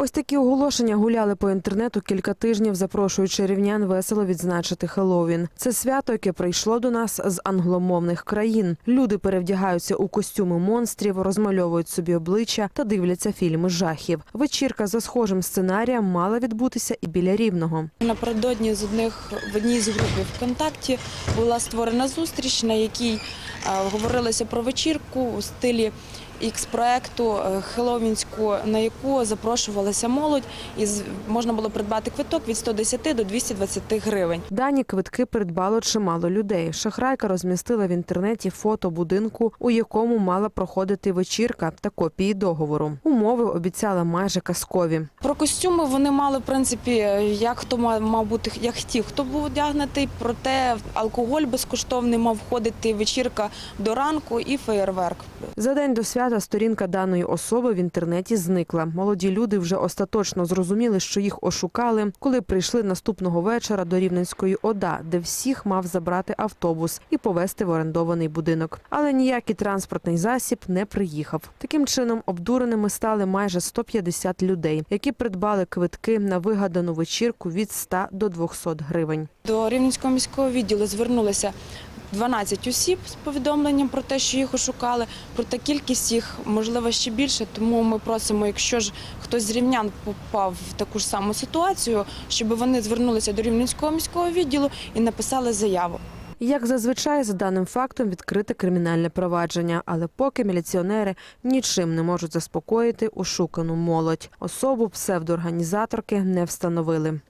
Ось такі оголошення гуляли по інтернету кілька тижнів, запрошуючи рівнян весело відзначити Хеллоуін. Це свято, яке прийшло до нас з англомовних країн. Люди перевдягаються у костюми монстрів, розмальовують собі обличчя та дивляться фільми жахів. Вечірка за схожим сценарієм мала відбутися і біля рівного. Напередодні з одних в одній з групів ВКонтакті була створена зустріч, на якій говорилося про вечірку у стилі ікс-проекту е, хеловінську, на яку запрошувалася молодь, і можна було придбати квиток від 110 до 220 гривень. Дані квитки придбало чимало людей. Шахрайка розмістила в інтернеті фото будинку, у якому мала проходити вечірка та копії договору. Умови обіцяла майже казкові. Про костюми вони мали в принципі, як хто мав, бути, як хотів, хто був одягнутий. Проте алкоголь безкоштовний мав входити вечірка до ранку і феєрверк. За день до свята сторінка даної особи в інтернеті зникла. Молоді люди вже остаточно зрозуміли, що їх ошукали, коли прийшли наступного вечора до Рівненської ОДА, де всіх мав забрати автобус і повезти в орендований будинок. Але ніякий транспортний засіб не приїхав. Таким чином, обдуреними стали майже 150 людей, які придбали квитки на вигадану вечірку від 100 до 200 гривень. До Рівненського міського відділу звернулися 12 осіб з повідомленням про те, що їх ошукали. Проте кількість їх можливо ще більше. Тому ми просимо, якщо ж хтось з рівнян попав в таку ж саму ситуацію, щоб вони звернулися до Рівненського міського відділу і написали заяву. Як зазвичай, за даним фактом відкрите кримінальне провадження, але поки міліціонери нічим не можуть заспокоїти ошукану молодь. Особу псевдоорганізаторки не встановили.